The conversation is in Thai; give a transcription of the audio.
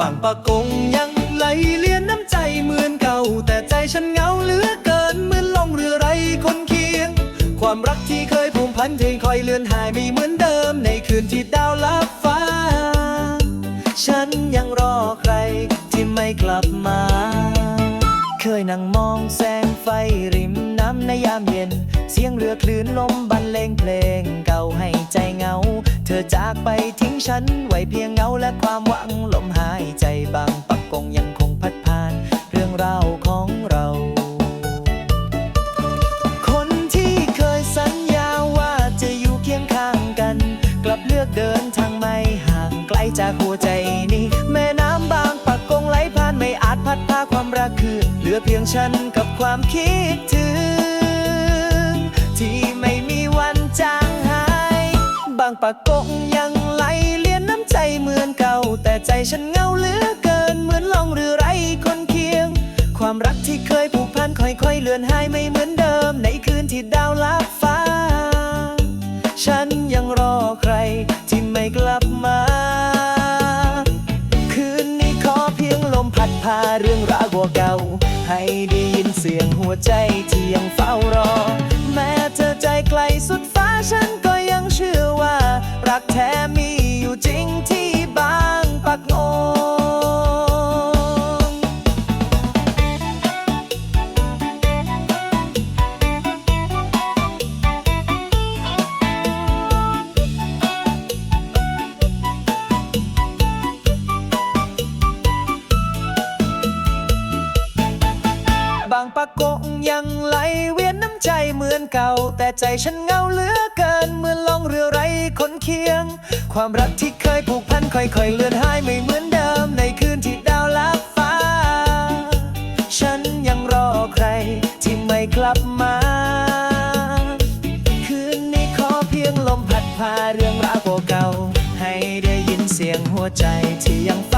บางปะกงยังไหลเลียนน้ำใจเหมือนเก่า แต่ใจฉันเหงาเหลือเกินเหมือนล่องเรือไรคนเคียง ความรักที่เคยผูกพันเพลงคอยเลือนหายไม่เหมือนเดิม ในคืนที่ดาวลับฟ้า ฉันยังรอใครที่ไม่กลับมา เคยนั่งมองแสงไฟริมน้ำในยามเย็น เสียงเรือคลื่นลมบรรเลงเพลงเก่าให้ใจเหงา เธอจากไปทิ้งฉันไว้เพียงเงาและความหวังลม ลือกเดินทางไม่ห่างไกลจากหัวใจนี้ แม่น้ำบางปักกงไหลผ่านไม่อาจพัดพาความรักคือ เหลือเพียงฉันกับความคิดถึง ที่ไม่มีวันจางหาย บางปากกงยังไหลเลียนน้ำใจเหมือนเก่า แต่ใจฉันเหงาเหลือเกินเหมือนล่องเรือไร้คนเคียง ความรักที่เคยผูกพันค่อยๆเลือนหายไม่เหมือนเดิมในคืนที่ดาวลับฟ้า ฉันยังรอใคร กลับมา คืนนี้ขอเพียงลมพัดพาเรื่องราวเก่า ให้ได้ยินเสียงหัวใจที่ยังเฝ้ารอ แม้เธอใจไกลสุดฟ้าฉันก็ยังเชื่อว่า รักแท้มีอยู่จริงที่บางปักโง กยังไหลเวียนน้ำใจเหมือนเก่า แต่ใจฉันเหงาเหลือเกินเหมือนล่องเรือไร้คนเคียง ความรักที่เคยผูกพันค่อยๆเลือนหายไม่เหมือนเดิมในคืนที่ดาวลับฟ้า ฉันยังรอใครที่ไม่กลับมา คืนนี้ขอเพียงลมพัดพาเรื่องราวเก่าให้ได้ยินเสียงหัวใจที่ยังเฝ้า